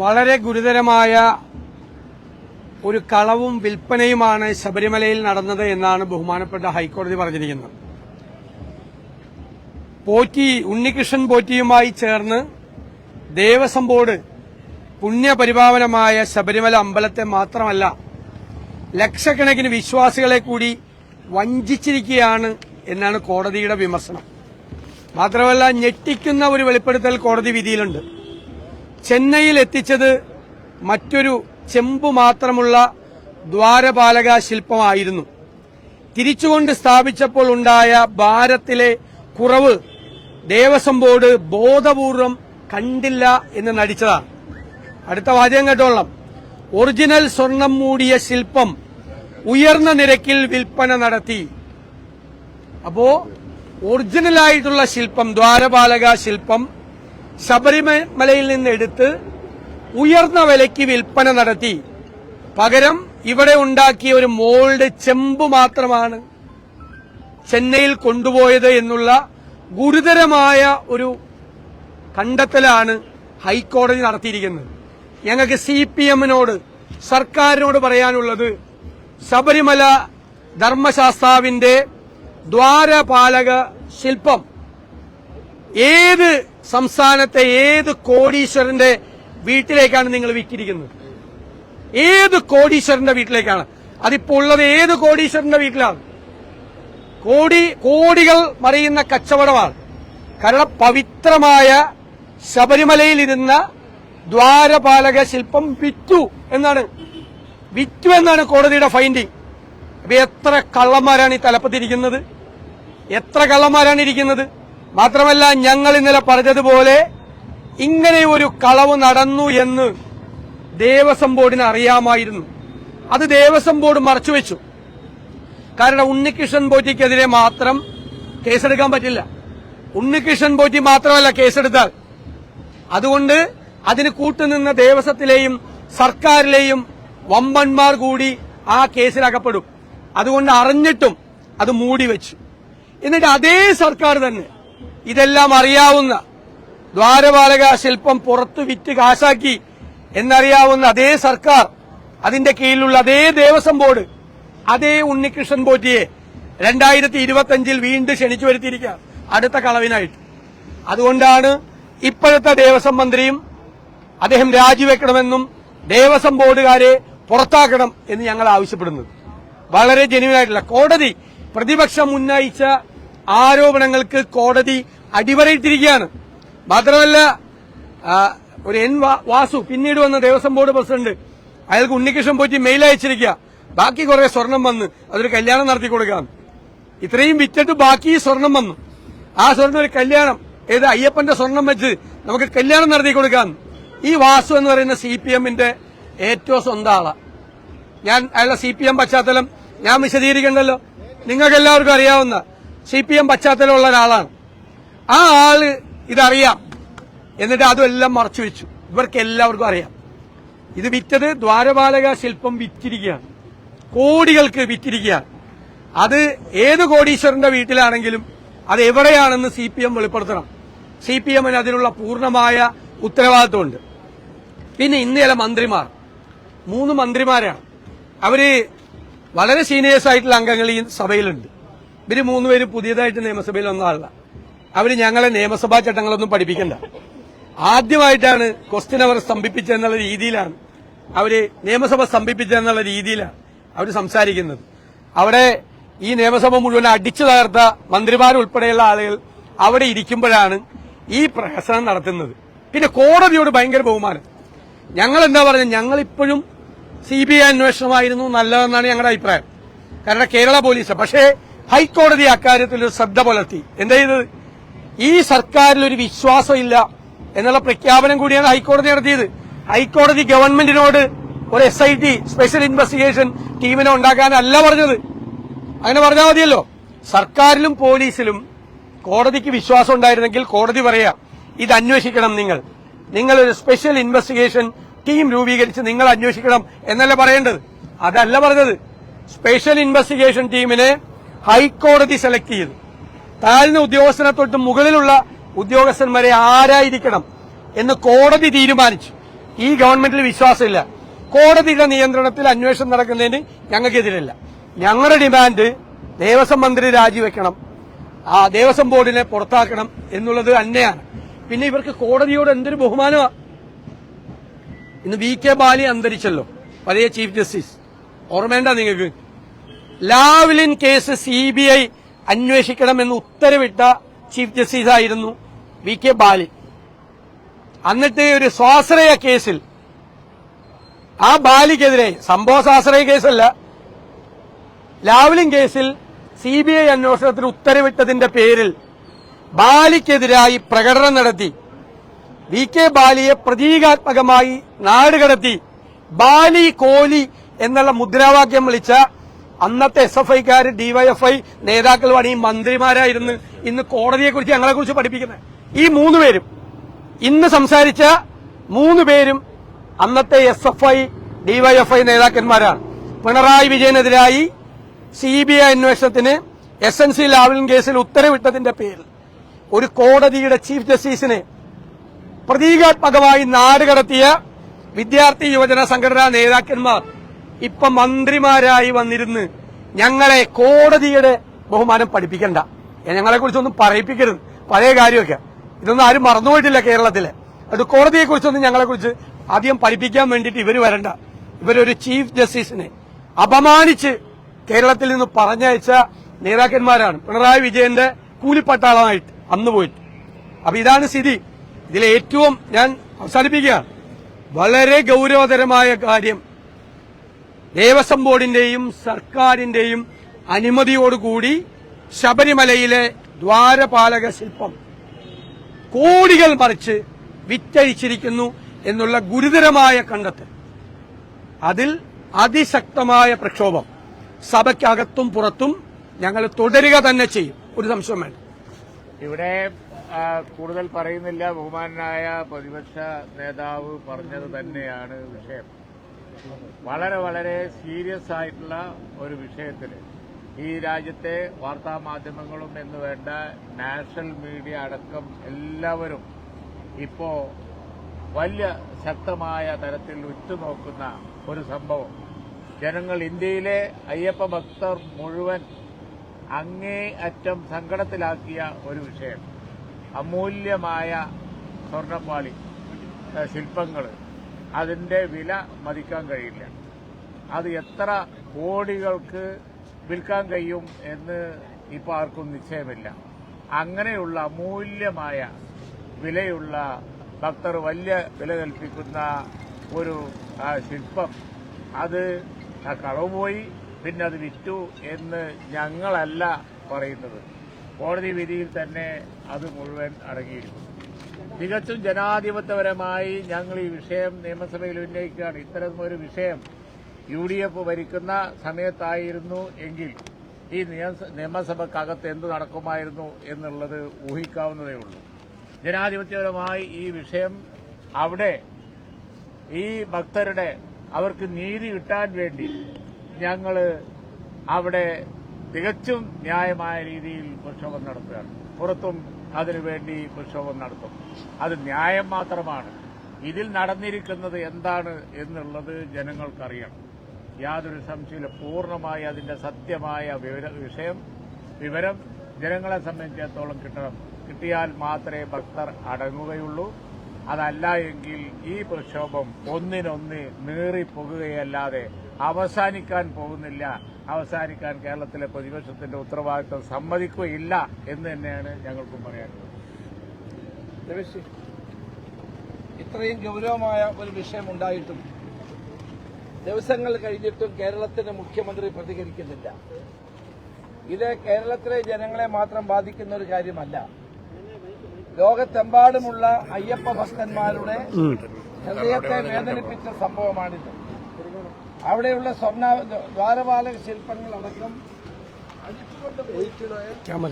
വളരെ ഗുരുതരമായ ഒരു കളവും വിൽപ്പനയുമാണ് ശബരിമലയിൽ നടന്നത് എന്നാണ് ബഹുമാനപ്പെട്ട ഹൈക്കോടതി പറഞ്ഞിരിക്കുന്നത്. പോറ്റി ഉണ്ണികൃഷ്ണൻ പോറ്റിയുമായി ചേർന്ന് ദേവസ്വം ബോർഡ് പുണ്യപരിപാവനമായ ശബരിമല അമ്പലത്തെ മാത്രമല്ല ലക്ഷക്കണക്കിന് വിശ്വാസികളെ കൂടി വഞ്ചിച്ചിരിക്കുകയാണ് എന്നാണ് കോടതിയുടെ വിമർശനം. മാത്രമല്ല ഞെട്ടിക്കുന്ന ഒരു വെളിപ്പെടുത്തൽ കോടതി വിധിയിലുണ്ട്. ചെന്നൈയിൽ എത്തിച്ചത് മറ്റൊരു ചെമ്പു മാത്രമുള്ള ദ്വാരപാലക ശില്പമായിരുന്നു. തിരിച്ചുകൊണ്ട് സ്ഥാപിച്ചപ്പോൾ ഉണ്ടായ ഭാരത്തിലെ കുറവ് ദേവസ്വം ബോർഡ് ബോധപൂർവം കണ്ടില്ല എന്ന് നടിച്ചതാണ്. അടുത്ത വാചകം കേട്ടോളാം. ഒറിജിനൽ സ്വർണം മൂടിയ ശില്പം ഉയർന്ന നിരക്കിൽ വിൽപ്പന നടത്തി. അപ്പോ ഒറിജിനലായിട്ടുള്ള ശില്പം ദ്വാരപാലക ശില്പം ശബരിമലയിൽ നിന്ന് എടുത്ത് ഉയർന്ന വിലയ്ക്ക് വിൽപ്പന നടത്തി. പകരം ഇവിടെ ഉണ്ടാക്കിയ ഒരു മോൾഡ് ചെമ്പ് മാത്രമാണ് ചെന്നൈയിൽ കൊണ്ടുപോയത് എന്നുള്ള ഗുരുതരമായ ഒരു കണ്ടെത്തലാണ് ഹൈക്കോടതി നടത്തിയിരിക്കുന്നത്. ഞങ്ങൾക്ക് സി പി എമ്മിനോട് സർക്കാരിനോട് പറയാനുള്ളത് ശബരിമല ധർമ്മശാസ്താവിന്റെ ദ്വാരപാലക ശില്പം. ഏത് സംസ്ഥാനത്തെ ഏത് കോടീശ്വരന്റെ വീട്ടിലേക്കാണ് നിങ്ങൾ വിറ്റിരിക്കുന്നത്? ഏത് കോടീശ്വരന്റെ വീട്ടിലേക്കാണ്? അതിപ്പോ ഉള്ളത് ഏത് കോടീശ്വരന്റെ വീട്ടിലാണ്? കോടി കോടികൾ മറിയുന്ന കച്ചവടമാണ്. കാരണം പവിത്രമായ ശബരിമലയിൽ ഇരുന്ന ദ്വാരപാലക ശില്പം വിറ്റു എന്നാണ്. വിറ്റു എന്നാണ് കോടതിയുടെ ഫൈൻഡിങ് എത്ര കള്ളന്മാരാണ് ഈ തലപ്പത്തിരിക്കുന്നത്? എത്ര കള്ളന്മാരാണ് ഇരിക്കുന്നത്? മാത്രമല്ല ഞങ്ങൾ ഇന്നലെ പറഞ്ഞതുപോലെ ഇങ്ങനെ ഒരു കളവ് നടന്നു എന്ന് ദേവസ്വം ബോർഡിന് അറിയാമായിരുന്നു. അത് ദേവസ്വം ബോർഡ് മറച്ചുവെച്ചു കാരണം ഉണ്ണികൃഷ്ണൻ പോറ്റിക്കെതിരെ മാത്രം കേസെടുക്കാൻ പറ്റില്ല. ഉണ്ണികൃഷ്ണൻ പോറ്റി മാത്രമല്ല കേസെടുത്താൽ. അതുകൊണ്ട് അതിന് കൂട്ടുനിന്ന ദേവസ്വത്തിലെയും സർക്കാരിലെയും വമ്പന്മാർ കൂടി ആ കേസിൽ അകപ്പെടും അതുകൊണ്ട് അറിഞ്ഞിട്ടും അത് മൂടി വെച്ചു. എന്നിട്ട് അതേ സർക്കാർ തന്നെ. ഇതെല്ലാം അറിയാവുന്ന ദ്വാരപാലക ശില്പം പുറത്തു വിറ്റ് കാശാക്കി എന്നറിയാവുന്ന അതേ സർക്കാർ അതിന്റെ കീഴിലുള്ള അതേ ദേവസ്വം ബോർഡ് അതേ ഉണ്ണികൃഷ്ണൻ പോറ്റിയെ രണ്ടായിരത്തി ഇരുപത്തിയഞ്ചിൽ വീണ്ടും ക്ഷണിച്ചു വരുത്തിയിരിക്കുക അടുത്ത കളവിനായിട്ട്. അതുകൊണ്ടാണ് ഇപ്പോഴത്തെ ദേവസ്വം മന്ത്രിയും അദ്ദേഹം രാജിവെക്കണമെന്നും ദേവസ്വം ബോർഡുകാരെ പുറത്താക്കണം എന്ന് ഞങ്ങൾ ആവശ്യപ്പെടുന്നത്. വളരെ ജെന്യൂനായിട്ടുള്ള കോടതി പ്രതിപക്ഷം ഉന്നയിച്ച ആരോപണങ്ങൾക്ക് കോടതി അടിവരയിട്ടിരിക്കുകയാണ്. മാത്രമല്ല ഒരു എൻ വാസു പിന്നീട് വന്ന ദേവസ്വം ബോർഡ് പ്രസിഡന്റ് അയാൾക്ക് ഉണ്ണികൃഷ്ണൻ പോറ്റി മെയിൽ അയച്ചിരിക്കുക. ബാക്കി കുറെ സ്വർണം വന്ന് അതൊരു കല്യാണം നടത്തി കൊടുക്കാം ഇത്രയും വിറ്റിട്ട് ബാക്കി സ്വർണം വന്നു. ആ സ്വർണം ഒരു കല്യാണം ഏത് അയ്യപ്പന്റെ സ്വർണം വെച്ച് നമുക്ക് കല്യാണം നടത്തി കൊടുക്കാം ഈ വാസു എന്ന് പറയുന്ന സി പി എമ്മിന്റെ ഏറ്റവും സ്വന്തം ഞാൻ അയാളുടെ സി പി എം പശ്ചാത്തലം ഞാൻ വിശദീകരിക്കണ്ടല്ലോ? നിങ്ങൾക്ക് എല്ലാവർക്കും അറിയാവുന്ന സി പി എം പശ്ചാത്തലമുള്ള ഒരാളാണ്. ആ ആൾ ഇതറിയാം. എന്നിട്ട് അതുമെല്ലാം മറച്ചു വെച്ചു. ഇവർക്ക് എല്ലാവർക്കും അറിയാം. ഇത് വിറ്റത് ദ്വാരപാലക ശില്പം വിറ്റിരിക്കുകയാണ്. കോടികൾക്ക് വിറ്റിരിക്കുകയാണ്. അത് ഏത് കോടീശ്വരന്റെ വീട്ടിലാണെങ്കിലും അത് എവിടെയാണെന്ന് സി പി എം വെളിപ്പെടുത്തണം. സി പി എമ്മിന് അതിനുള്ള പൂർണമായ ഉത്തരവാദിത്വമുണ്ട്. പിന്നെ ഇന്ന് ചില മന്ത്രിമാർ. മൂന്ന് മന്ത്രിമാരാണ്. അവർ വളരെ സീനിയേഴ്സ് ആയിട്ടുള്ള അംഗങ്ങൾ ഈ സഭയിലുണ്ട്. ഇവർ മൂന്നുപേര് പുതിയതായിട്ട് നിയമസഭയിൽ വന്ന ആളല്ല. അവർ ഞങ്ങളെ നിയമസഭാ ചട്ടങ്ങളൊന്നും പഠിപ്പിക്കണ്ട. ആദ്യമായിട്ടാണ് ക്വസ്റ്റ്യൻ അവർ സ്തംഭിപ്പിച്ചെന്നുള്ള രീതിയിലാണ് അവർ നിയമസഭ സ്തംഭിപ്പിച്ചെന്നുള്ള രീതിയിലാണ് അവർ സംസാരിക്കുന്നത്. അവിടെ ഈ നിയമസഭ മുഴുവൻ അടിച്ചു തകർത്ത മന്ത്രിമാരുൾപ്പെടെയുള്ള ആളുകൾ അവിടെ ഇരിക്കുമ്പോഴാണ് ഈ പ്രഹസനം നടത്തുന്നത്. പിന്നെ കോടതിയോട് ഭയങ്കര ബഹുമാനം. ഞങ്ങൾ എന്താ പറഞ്ഞത് ഞങ്ങൾ ഇപ്പോഴും സി ബി ഐ അന്വേഷണമായിരുന്നു നല്ലതെന്നാണ് ഞങ്ങളുടെ അഭിപ്രായം. കാരണം കേരള പോലീസ് പക്ഷേ ഹൈക്കോടതി അക്കാര്യത്തിൽ ഒരു ശ്രദ്ധ പുലർത്തി. എന്താ ചെയ്തത്? ഈ സർക്കാരിൽ ഒരു വിശ്വാസമില്ല എന്നുള്ള പ്രഖ്യാപനം കൂടിയാണ് ഹൈക്കോടതി നടത്തിയത്. ഹൈക്കോടതി ഗവൺമെന്റിനോട് ഒരു S I T special investigation ടീമിനെ ഉണ്ടാക്കാനല്ല പറഞ്ഞത്. അങ്ങനെ പറഞ്ഞാൽ മതിയല്ലോ. സർക്കാരിലും പോലീസിലും കോടതിക്ക് വിശ്വാസം ഉണ്ടായിരുന്നെങ്കിൽ കോടതി പറയാ ഇത് അന്വേഷിക്കണം നിങ്ങൾ. നിങ്ങൾ ഒരു സ്പെഷ്യൽ ഇൻവെസ്റ്റിഗേഷൻ ടീം രൂപീകരിച്ച് നിങ്ങൾ അന്വേഷിക്കണം എന്നല്ല പറയേണ്ടത്. അതല്ല പറഞ്ഞത്. സ്പെഷ്യൽ ഇൻവെസ്റ്റിഗേഷൻ ടീമിനെ ഹൈക്കോടതി സെലക്ട് ചെയ്തു. താഴ്ന്ന ഉദ്യോഗസ്ഥനെ തൊട്ട് മുകളിലുള്ള ഉദ്യോഗസ്ഥന്മാരെ ആരായിരിക്കണം എന്ന് കോടതി തീരുമാനിച്ചു. ഈ ഗവൺമെന്റിൽ വിശ്വാസമില്ല. കോടതിയുടെ നിയന്ത്രണത്തിൽ അന്വേഷണം നടക്കുന്നതിന് ഞങ്ങൾക്കെതിരല്ല. ഞങ്ങളുടെ ഡിമാൻഡ് ദേവസ്വം മന്ത്രി രാജിവെക്കണം. ആ ദേവസ്വം ബോർഡിനെ പുറത്താക്കണം എന്നുള്ളത് തന്നെയാണ് പിന്നെ ഇവർക്ക് കോടതിയോട് എന്തൊരു ബഹുമാനമാണ് ഇന്ന് വി കെ ബാലി അന്തരിച്ചല്ലോ പഴയ ചീഫ് ജസ്റ്റിസ്. ഓർമ്മേണ്ട നിങ്ങൾക്ക്? Lavalin case C B I അന്വേഷിക്കണമെന്ന് ഉത്തരവിട്ട ചീഫ് ജസ്റ്റിസ് ആയിരുന്നു വി കെ ബാലി അന്നിട്ട് ഒരു സ്വാശ്രയ കേസിൽ ആ ബാലിക്കെതിരെ സംഭവ സ്വാശ്രയ കേസല്ല ലാവ്ലിൻ കേസിൽ സി ബി ഐ അന്വേഷണത്തിന് ഉത്തരവിട്ടതിന്റെ പേരിൽ ബാലിക്കെതിരായി പ്രകടനം നടത്തി വി കെ ബാലിയെ പ്രതീകാത്മകമായി നാടുകടത്തി ബാലി കോലി എന്നുള്ള മുദ്രാവാക്യം വിളിച്ച അന്നത്തെ എസ് എഫ് ഐക്കാർ ഡിവൈഎഫ്ഐ നേതാക്കളുമാണ് ഈ മന്ത്രിമാരായിരുന്നു ഇന്ന് ഞങ്ങളെ കുറിച്ച് പഠിപ്പിക്കുന്നത്. ഈ മൂന്ന് പേരും ഇന്ന് സംസാരിച്ച മൂന്ന് പേരും അന്നത്തെ എസ് എഫ് ഐ ഡിവൈഎഫ്ഐ നേതാക്കന്മാരാണ്. പിണറായി വിജയനെതിരായി സി ബി ഐ അന്വേഷണത്തിന് എസ് എൻ സി ലാവലിൻ കേസിൽ ഉത്തരവിട്ടതിന്റെ പേരിൽ ഒരു കോടതിയുടെ ചീഫ് ജസ്റ്റിസിനെ പ്രതീകാത്മകമായി നാടുകടത്തിയ വിദ്യാർത്ഥി യുവജന സംഘടനാ നേതാക്കന്മാർ ഇപ്പൊ മന്ത്രിമാരായി വന്നിരുന്ന് ഞങ്ങളെ കോടതിയുടെ ബഹുമാനം പഠിപ്പിക്കണ്ട. ഞങ്ങളെ കുറിച്ചൊന്നും പറയിപ്പിക്കരുത്. പഴയ കാര്യമൊക്കെ. ഇതൊന്നും ആരും മറന്നുപോയിട്ടില്ല കേരളത്തിൽ. അത് കോടതിയെ കുറിച്ചൊന്നും ഞങ്ങളെ കുറിച്ച് ആദ്യം പഠിപ്പിക്കാൻ വേണ്ടിയിട്ട് ഇവർ വരണ്ട. ഇവരൊരു ചീഫ് ജസ്റ്റിസിനെ അപമാനിച്ച് കേരളത്തിൽ നിന്ന് പറഞ്ഞയച്ച നേതാക്കന്മാരാണ് പിണറായി വിജയന്റെ കൂലിപ്പട്ടാളമായിട്ട് അന്ന് പോയിട്ട്. അപ്പൊ ഇതാണ് സ്ഥിതി. ഇതിൽ ഏറ്റവും ഞാൻ അവസാനിപ്പിക്കുകയാണ്. വളരെ ഗൗരവതരമായ കാര്യം ദേവസ്വം ബോർഡിന്റെയും സർക്കാരിന്റെയും അനുമതിയോടുകൂടി ശബരിമലയിലെ ദ്വാരപാലക ശില്പം കോടികൾ മറിച്ച് വിറ്റഴിച്ചിരിക്കുന്നു എന്നുള്ള ഗുരുതരമായ കണ്ടെത്തൽ. അതിൽ അതിശക്തമായ പ്രക്ഷോഭം. സഭയ്ക്കകത്തും പുറത്തും ഞങ്ങൾ തുടരുക തന്നെ ചെയ്യും. ഒരു സംശയം വേണ്ട. ഇവിടെ കൂടുതൽ പറയുന്നില്ല. ബഹുമാനായ പ്രതിപക്ഷ നേതാവ് പറഞ്ഞത് തന്നെയാണ് വിഷയം. വളരെ വളരെ സീരിയസ് ആയിട്ടുള്ള ഒരു വിഷയത്തിൽ ഈ രാജ്യത്തെ വാർത്താ മാധ്യമങ്ങളും എന്ന് വേണ്ട നാഷണൽ മീഡിയ അടക്കം എല്ലാവരും ഇപ്പോ വലിയ ശക്തമായ തരത്തിൽ ഉറ്റുനോക്കുന്ന ഒരു സംഭവം. ജനങ്ങൾ ഇന്ത്യയിലെ അയ്യപ്പ ഭക്തർ മുഴുവൻ അങ്ങേ അറ്റം സങ്കടത്തിലാക്കിയ ഒരു വിഷയം. അമൂല്യമായ സ്വർണപ്പാളി ശില്പങ്ങൾ അതിന്റെ വില മതിക്കാൻ കഴിയില്ല. അത് എത്ര കോടികൾക്ക് വിൽക്കാൻ കഴിയും എന്ന് ഇപ്പോൾ ആർക്കും നിശ്ചയമില്ല. അങ്ങനെയുള്ള അമൂല്യമായ വിലയുള്ള ഭക്തർ വലിയ വില കൽപ്പിക്കുന്ന ഒരു ശില്പം അത് കളവ് പോയി പിന്നെ അത് വിറ്റു എന്ന് ഞങ്ങളല്ല പറയുന്നത്. കോടതി വിധിയിൽ തന്നെ അത് മുഴുവൻ അടങ്ങിയിരിക്കുന്നു. തികച്ചും ജനാധിപത്യപരമായി ഞങ്ങൾ ഈ വിഷയം നിയമസഭയിൽ ഉന്നയിക്കുകയാണ്. ഇത്തരം ഒരു വിഷയം യു ഡി എഫ് ഭരിക്കുന്ന സമയത്തായിരുന്നു എങ്കിൽ ഈ നിയമസ- നിയമസഭക്കകത്ത് എന്ത് നടക്കുമായിരുന്നു എന്നുള്ളത് ഊഹിക്കാവുന്നതേ ഉള്ളൂ. ജനാധിപത്യപരമായി ഈ വിഷയം അവിടെ ഈ ഭക്തരുടെ അവർക്ക് നീതി കിട്ടാൻ വേണ്ടി ഞങ്ങൾ അവിടെ തികച്ചും ന്യായമായ രീതിയിൽ പ്രക്ഷോഭം നടത്തുകയാണ്. പുറത്തും അതിനുവേണ്ടി പ്രക്ഷോഭം നടത്തും. അത് ന്യായം മാത്രമാണ്. ഇതിൽ നടന്നിരിക്കുന്നത് എന്താണ് എന്നുള്ളത് ജനങ്ങൾക്കറിയണം. യാതൊരു സംശയമില്ല പൂർണമായി അതിന്റെ സത്യമായ വിഷയം വിവരം ജനങ്ങളെ സംബന്ധിച്ചിടത്തോളം കിട്ടണം. കിട്ടിയാൽ മാത്രമേ ഭക്തർ അടങ്ങുകയുള്ളൂ. അതല്ല എങ്കിൽ ഈ പ്രക്ഷോഭം ഒന്നിനൊന്ന് നീറിപ്പോകുകയല്ലാതെ അവസാനിക്കാൻ പോകുന്നില്ല. അവസാനിക്കാൻ കേരളത്തിലെ പ്രതിപക്ഷത്തിന്റെ ഉത്തരവാദിത്വം സമ്മതിക്കുകയില്ല എന്ന് തന്നെയാണ് ഞങ്ങൾക്കും പറയാനുള്ളത്. ഇത്രയും ഗൗരവമായ ഒരു വിഷയം ഉണ്ടായിട്ടും ദിവസങ്ങൾ കഴിഞ്ഞിട്ടും കേരളത്തിന്റെ മുഖ്യമന്ത്രി പ്രതികരിക്കുന്നില്ല. ഇത് കേരളത്തിലെ ജനങ്ങളെ മാത്രം ബാധിക്കുന്ന ഒരു കാര്യമല്ല. ലോകത്തെമ്പാടുമുള്ള അയ്യപ്പ ഭക്തന്മാരുടെ ഹൃദയത്തെ വേദനിപ്പിച്ച സംഭവമാണിത്. അവിടെയുള്ള സ്വർണ ദ്വാരപാലക ശില്പങ്ങൾ അടക്കം ക്യാമറ